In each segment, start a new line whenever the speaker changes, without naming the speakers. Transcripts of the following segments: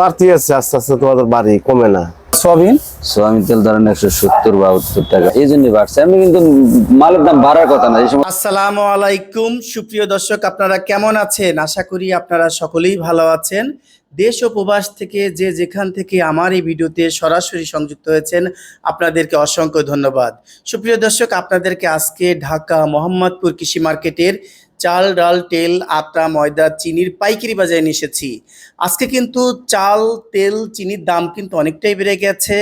বাড়তি আছে আস্তে আস্তে তোমাদের বাড়ি কমে না।
সয়াবিন?
সোয়াবিন তেল ধরেন একশো সত্তর বা সত্তর টাকা। এই জন্যই বাড়ছে। আমি কিন্তু মালের দাম বাড়ার কথা না
আসসালামু আলাইকুম। সুপ্রিয় দর্শক আপনারা কেমন আছেন? আশা করি আপনারা সকলেই ভালো আছেন। দেশ ও প্রবাস থেকে যে যেখান থেকে আমার এই ভিডিওতে সরাসরি সংযুক্ত হয়েছেন আপনাদেরকে অসংখ্য ধন্যবাদ। সুপ্রিয় দর্শক আপনাদেরকে আজকে ঢাকা মোহাম্মদপুর কৃষি মার্কেটের চাল, ডাল, তেল, আটা, ময়দা, চিনির পাইকারি বাজারে নিয়ে এসেছি। আজকে কিন্তু চাল, তেল, চিনির দাম কিন্তু অনেকটাই বেড়ে গেছে।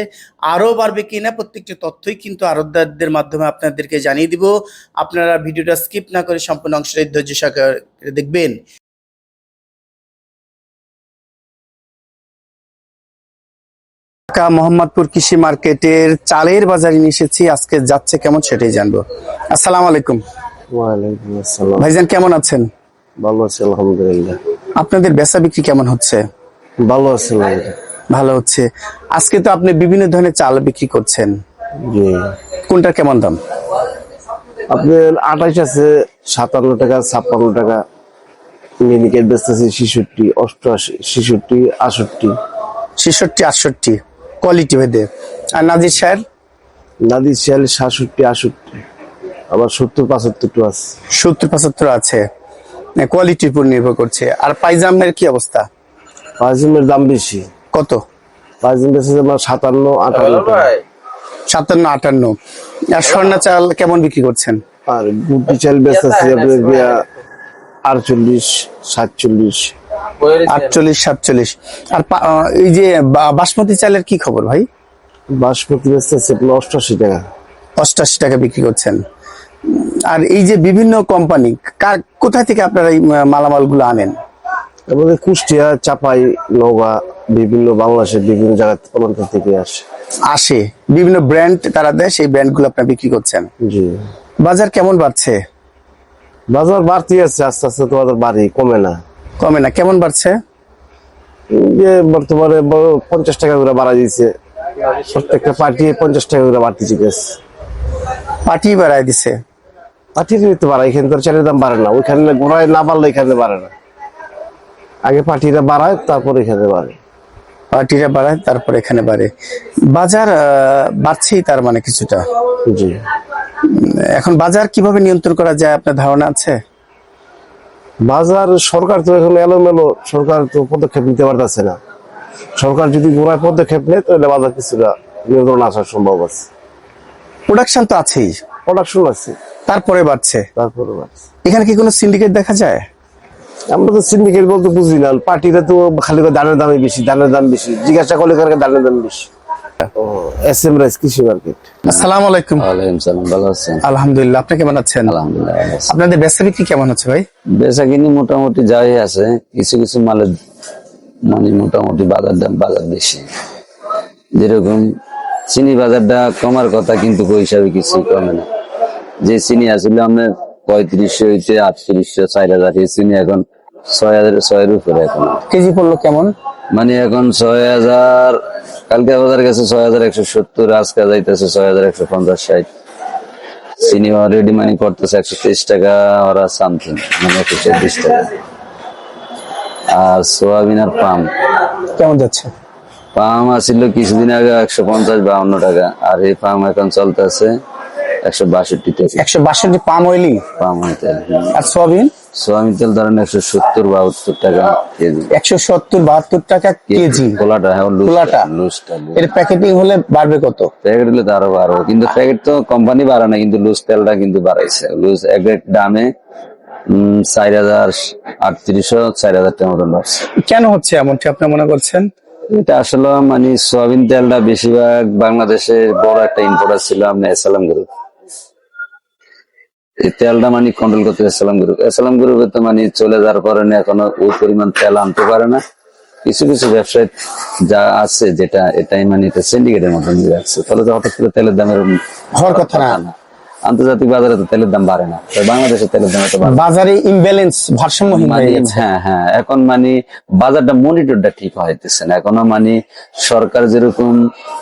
আরও বাড়বে কিনা প্রত্যেকটি তথ্যই কিন্তু আরবদারদের মাধ্যমে আপনাদেরকে জানিয়ে দিব। আপনারা ভিডিওটা স্কিপ না করে সম্পূর্ণ অংশটা ধৈর্য সহকারে দেখবেন। ঢাকা মোহাম্মদপুর কৃষি মার্কেটের চালের বাজারে নিয়ে এসেছি। আজকে যাচ্ছে কেমন সেটাই জানব। আসসালামু আলাইকুম।
ওয়ালাইকুম আসসালাম।
ভাইজান কেমন আছেন?
ভালো আছি আলহামদুলিল্লাহ।
আপনাদের বেচা বিক্রি কেমন হচ্ছে?
ভালো আছি।
ভালো হচ্ছে। আজকে তো আপনি বিভিন্ন ধরনের চাল বিক্রি করছেন। কোনটা কেমন দাম?
আপনার আঠাইশ আছে সাতান্ন টাকা ছাপ্পান্ন টাকা। মিনিকেট বেচতেছি ছেষট্টি অষ্টআশি ছেষট্টি আষট্টি
ছেষট্টি আটষট্টি। কোয়ালিটি ভেদে আর নাজির সাহের
নাদি শিয়ালি সাতষট্টি আষট্টি আবার সত্তর পঁচাত্তর টু আছে
সত্তর পঁচাত্তর আছে। কোয়ালিটির উপর নির্ভর করছে। আর পাইজামের কি অবস্থা?
পাঁচজনের দাম বেশি।
কত?
পাঁচজন বেচেছে আমার সাতান্ন আটান্ন
সাতান্ন আটান্ন। আর স্বর্ণা চাল কেমন বিক্রি করছেন?
আর গুটি চাল বেচতেছি আপনার আটচল্লিশ সাতচল্লিশ।
আটচল্লিশ সাতচল্লিশ। আর পা- এই যে বাসমতি চালের কি খবর ভাই?
বাসমতি বেচতেছি আপনার অষ্টআশি টাকা।
অষ্টাশি টাকা বিক্রি করছেন। আর এই যে বিভিন্ন কোম্পানি কার কোথা থেকে আপনারা এই মালামালগুলো আনেন?
আমাদের কুষ্টিয়া চাপাই নওগাঁ বিভিন্ন বাংলাদেশের বিভিন্ন জায়গা থেকে আসে।
আসে। বিভিন্ন ব্র্যান্ড তারা দেয় সেই ব্র্যান্ডগুলো আপনারা বিক্রি করছেন।
জি।
বাজার কেমন বাড়ছে?
বাজার বাড়তি আছে আস্তে আস্তে তোমাদের বাড়ি কমে না।
কমে না। কেমন বাড়ছে?
যে বর্তমানে বড় পঞ্চাশ টাকা করে বাড়া দিয়েছে প্রত্যেকটা পার্টি পঞ্চাশ টাকা করে বাড়তি গেছে
পাটি বাড়ায় দিছে।
পার্টির তো বাড়ায় এখানে তো আর চালের দাম বাড়ে না। ওইখানে ঘোড়ায় না বাড়লে এখানে বাড়ে না। আগে পার্টিরা বাড়ায় তারপর এখানে বাড়ে।
পাটিরা বাড়ায় তারপর এখানে বাড়ে। বাজার বাড়ছেই তার মানে কিছুটা।
জি।
এখন বাজার কীভাবে নিয়ন্ত্রণ করা যায় আপনার ধারণা আছে?
বাজার সরকার তো এখন এলোমেলো সরকার তো পদক্ষেপ নিতে পারতেছে না। সরকার যদি ঘোড়ায় পদক্ষেপ নেয় তাহলে বাজার কিছুটা নিয়ন্ত্রণ আসার সম্ভব আছে।
প্রোডাকশন তো আছেই।
প্রোডাকশন আছে
তারপরে বাড়ছে।
তারপরে বাড়ছে।
এখানে কি কোনো সিন্ডিকেট দেখা যায়?
আমরা তো সিন্ডিকেট বলতে বুঝি না। পার্টিরা তো খালি করে দানের দামে বেশি দানের দাম বেশি। জিজ্ঞাসা করলে কারণে দানের দাম বেশি। এস এম রাইস কৃষি মার্কেট
আসসালামু আলাইকুম।
ওয়ালাইকুম সালাম ভালো আছেন?
আলহামদুলিল্লাহ আপনি কেমন আছেন?
আলহামদুলিল্লাহ
আপনাদের বেচা বিক্রি কেমন হচ্ছে ভাই?
বেচা কিনি মোটামুটি যাই আছে কিছু কিছু মালের মানে মোটামুটি বাজার দাম বাজার বেশি। যেরকম চিনি বাজারটা কমার কথা কিন্তু ওই হিসাবে কিছু কমে না। যে চিনি আসলে আমরা পঁয়ত্রিশশো হইতে আটত্রিশশো চার হাজার চিনি এখন ছয় হাজার ছয়ের উপরে এখন।
কেজি পড়ল কেমন?
মানে এখন ছয় হাজার কালকে বাজার গেছে ছয় হাজার একশো সত্তর আজকে যাইতেছে ছয় হাজার একশো পঞ্চাশ ষাট। চিনি রেডি মানি করতেছে একশো তেইশ টাকা ওরা সামথিং মানে একশো চব্বিশ টাকা। আর সোয়াবিন আর পাম।
কেমন যাচ্ছে?
পাম আসছিল কিছুদিন আগে একশো পঞ্চাশ বাউন্ন টাকা আর এই পাম এখন চলতেছে একশো বাষট্টি থেকে
একশো বাষট্টি পাম অয়েলি
পাম হইতে
আর সোয়াবিন?
সোয়াবিন তেল ধরেন একশো সত্তর বাহাত্তর টাকা কেজি।
একশো সত্তর বাহাত্তর টাকা কেজি
খোলাটা হ্যাঁ
খোলাটা?
লুজটা লুজটা
এর প্যাকেটিং হলে বাড়বে কত?
প্যাকেট হলে তো আরও বাড়ো কিন্তু প্যাকেট তো কোম্পানি বাড়ে না কিন্তু লুজ তেলটা কিন্তু বাড়াইছে। লুজ এক দামে চার হাজার আটত্রিশশো চার হাজার টাকা মতন
কেন হচ্ছে এমনটি আপনি মনে করছেন?
এটা আসলে মানে সয়াবিন তেলটা বেশিরভাগ বাংলাদেশের বড় একটা ইম্পোর্টার ছিল আপনি এসালাম গ্রুপ। এই তেলটা মানে কন্ট্রোল করতে এসালাম গ্রুপ। এসালাম গ্রুপে তো মানে চলে যাওয়ার কারণে এখনও ওই পরিমাণ তেল আনতে পারে না। কিছু কিছু ব্যবসায়ী যা আছে যেটা এটাই মানে এটা সিন্ডিকেটের মতো নিয়ে যাচ্ছে। তাহলে তো হঠাৎ করে তেলের দামের
হওয়ার কথা না।
আন্তর্জাতিক বাজারে তো তেলের দাম বাড়ে না বাংলাদেশের তেলের দাম
বাজারে ইমব্যালেন্স ভারসাম্যহীন
মানে
হয়ে গেছে
হ্যাঁ হ্যাঁ এখন মানে বাজারটা মনিটরটা ঠিক হইতেছে না। এখনও মানে সরকার যেরকম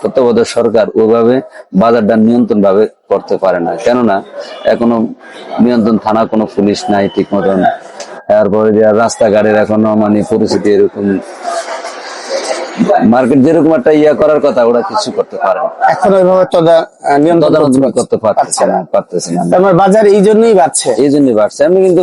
তত্ত্বাবধায়ক সরকার ওভাবে বাজারটা নিয়ন্ত্রণ ভাবে করতে পারে না। কেননা এখনও নিয়ন্ত্রণ থানা কোনো পুলিশ নাই ঠিক মতন তারপরে রাস্তাঘাটের এখনও মানে পরিস্থিতি এরকম মার্কেট যেরকম একটা ইয়া করার কথা ওরা কিছু করতে পারে
এখন ওইভাবে নিয়ন্ত্রণ করতে
তদারকি
পারছে-
করতে পারতেছে না পারতেছে না।
তার মানে বাজার এই জন্যই বাড়ছে।
এই জন্যই বাড়ছে। এমনি কিন্তু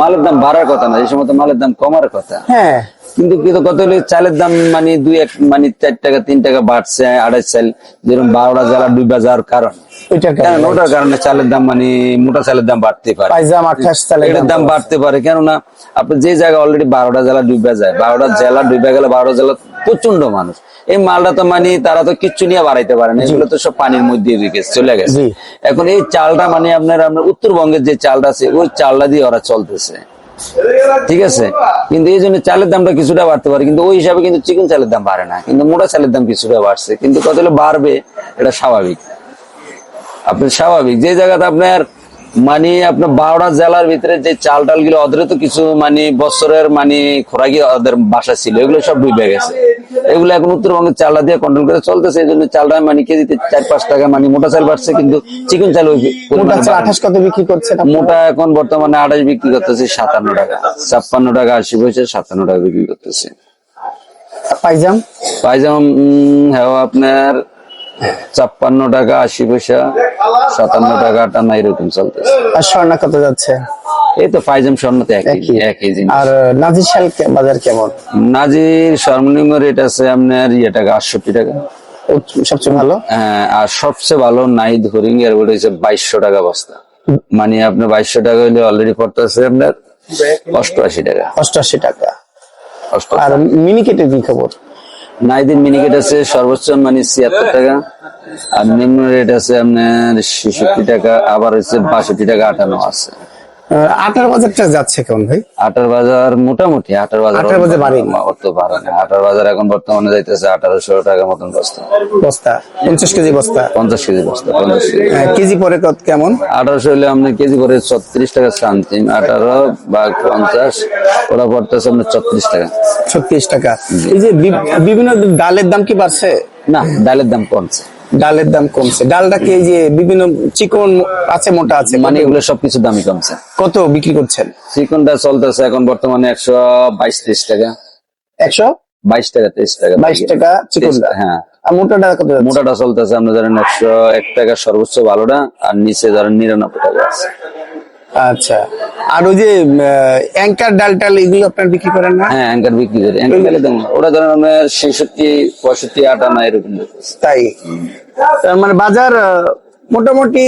মালের দাম বাড়ার কথা না এই সময় তো মালের দাম কমার কথা।
হ্যাঁ।
কিন্তু কিন্তু কত হলে চালের দাম মানে দুই এক মানে চার টাকা তিন টাকা বাড়ছে আড়াই চাল যেরকম বারোটা জেলা ডুবে যাওয়ার কারণ। ওটার কারণে চালের দাম মানে মোটা চালের দাম বাড়তে পারে। এটার দাম বাড়তে পারে। কেননা আপনি যে জায়গা অলরেডি বারোটা জেলা ডুবে যায় বারোটা জেলা ডুবে গেলে বারোটা জেলা প্রচণ্ড মানুষ। এই মালটা তো মানে তারা তো কিচ্ছু নিয়ে বাড়াইতে পারে না এগুলো তো সব পানির মধ্যে গেছে চলে গেছে। এখন এই চালটা মানে আপনার আপনার উত্তরবঙ্গের যে চালটা আছে ওই চালটা দিয়ে ওরা চলতেছে। ঠিক আছে? কিন্তু এই জন্য চালের দামটা কিছুটা বাড়তে পারে কিন্তু ওই হিসাবে কিন্তু চিকেন চালের দাম বাড়ে না কিন্তু মোটা চালের দাম কিছুটা বাড়ছে কিন্তু কত হলে বাড়বে এটা স্বাভাবিক। আপনার স্বাভাবিক। যে জায়গাতে আপনার মানে আপনার বারোটা জেলার ভিতরে যে চাল টালগুলো ওদের তো কিছু মানে বছরের মানে খোরাকি ওদের বাসা ছিল এগুলো সব ডুবে গেছে। এগুলো এখন উত্তরবঙ্গের চালটা দিয়ে কন্ট্রোল করে চলতেছে এই জন্য চালটা মানে কেজিতে চার পাঁচ টাকা মানে মোটা চাল বাড়ছে কিন্তু চিকেন চাল।
আঠাশ কত বিক্রি করছে
মোটা এখন বর্তমানে আঠাশ বিক্রি করতেছে সাতান্ন টাকা ছাপ্পান্ন টাকা আশি পয়সা সাতান্ন টাকা বিক্রি করতেছে।
পাইজাম?
পায়জাম উম, হ্যাঁ আপনার ছাপ্পান্ন টাকা আশি পয়সা সাতান্ন টাকা টানা এরকম চলতেছে।
আর স্বর্ণা কত যাচ্ছে?
এই তো পায়জাম স্বর্ণ তো একই।
একই।
জিনিস।
আর নাজির শাল বাজার কেমন?
নাজির সর্বনিম্ন রেট আছে আপনার ইয়ে টাকা আটষট্টি টাকা।
সবচেয়ে ভালো?
হ্যাঁ, আর সবচেয়ে ভালো নাইদ হরিং এর ওটা হচ্ছে বাইশশো টাকা বস্তা। মানে আপনার বাইশশো টাকা হলে অলরেডি পড়তেছে আপনার অষ্টআশি টাকা।
অষ্টআশি টাকা। আর মিনিকেটের কি খবর।
নাইদিন মিনিকেট আছে, সর্বোচ্চ মানে ছিয়াত্তর টাকা। আর নিম্ন রেট আছে আপনার ছেষট্টি টাকা, আবার হচ্ছে বাষট্টি টাকা আঠানো আছে।
আটার বাজারটা যাচ্ছে কেমন ভাই?
আটার বাজার মোটামুটি আটার বাজার
আটার বাজার বাড়েনি।
অত বাড়ে না আটার বাজার এখন বর্তমানে যাইতেছে আঠারোশো টাকা মতন বস্তা।
বস্তা পঞ্চাশ কেজি বস্তা?
পঞ্চাশ কেজি বস্তা পঞ্চাশ কেজি।
কেজি পরে কত কেমন?
আঠারোশো হলে আপনার কেজি করে ছত্রিশ টাকা সামথিং আঠারো বা পঞ্চাশ ওরা পড়তেছে আপনার ছত্রিশ টাকা।
ছত্রিশ টাকা। এই যে বিভিন্ন ডালের দাম কি বাড়ছে?
না ডালের দাম কমছে।
ডালের দাম কমছে। ডালটা কি যে বিভিন্ন চিকন আছে মোটা আছে?
মানে
মানে
এগুলো সবকিছু দামই কমছে।
কত বিক্রি করছেন?
চিকনটা চলতেছে এখন বর্তমানে একশো বাইশ তেইশ টাকা।
একশো
বাইশ টাকা তেইশ টাকা।
বাইশ টাকা চিকনটা?
হ্যাঁ।
আর মোটাটা কত
মোটাটা চলতেছে আপনার ধরেন একশো এক টাকা সর্বোচ্চ ভালোটা আর নিচে ধরেন নিরানব্বই টাকা আছে।
আচ্ছা। আর ওই যে অ্যাঙ্কার ডাল টাল এগুলো আপনার বিক্রি করেন না?
হ্যাঁ অ্যাঙ্কার বিক্রি করে। অ্যাঙ্কার দেন ওটা ধরেন আপনার ছেষট্টি পঁয়ষট্টি আটানা এরকম
তাই? মানে বাজার মোটামুটি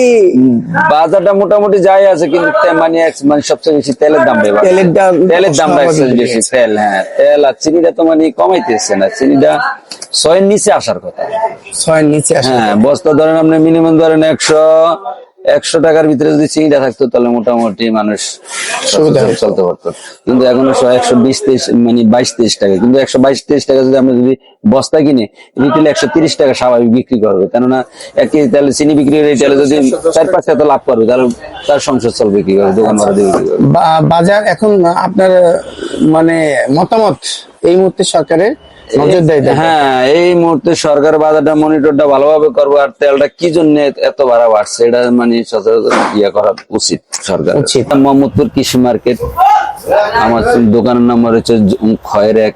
বাজারটা মোটামুটি যাই আছে কিন্তু মানে মানে সবচেয়ে বেশি তেলের দাম
তেলের দাম
তেলের একটু বেশি তেল হ্যাঁ। তেল আর চিনিটা তো মানে কমাইতেছে না। চিনিটা ছয়ের নিচে আসার কথা।
ছয়ের নিচে
হ্যাঁ বস্তা ধরেন আপনি মিনিমাম ধরেন একশো একশো টাকার ভিতরে যদি চিনিটা থাকতো তাহলে মোটামুটি মানুষ চলতে পারতো। কিন্তু এখন একশো বিশ তেইশ মানে বাইশ তেইশ টাকা। কিন্তু একশো বাইশ তেইশ টাকা যদি আমরা যদি বস্তা কিনে রিটেল একশো তিরিশ টাকা স্বাভাবিক বিক্রি করবে কেননা এক কেজি তাহলে চিনি বিক্রি রিটেলে যদি চার পাঁচ টাকা লাভ করবে তাহলে তার সংসার চলবে কি করে? দোকান ভাড়া দিয়ে বিক্রি করবে।
বা- বাজার এখন আপনার মানে মতামত এই মুহূর্তে সরকারের।
হ্যাঁ এই মুহূর্তে সরকার বাজারটা মনিটরটা ভালোভাবে করব আর তেলটা কি জন্য এত ভাড়া বাড়ছে এটা মানে সচরাচর ইয়ে করা উচিত সরকার। মোহাম্মদপুর কৃষি মার্কেট আমার দোকানের নাম্বার হচ্ছে খয়ের এক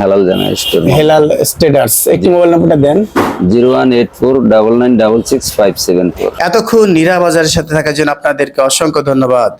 হেলাল জানা স্টোর।
হেলাল স্টেডার্স একটি মোবাইল নাম্বারটা দেন।
Zero one eight four double nine double six five seven four.
এতক্ষণ নীরা বাজারের সাথে থাকার জন্য আপনাদেরকে অসংখ্য ধন্যবাদ।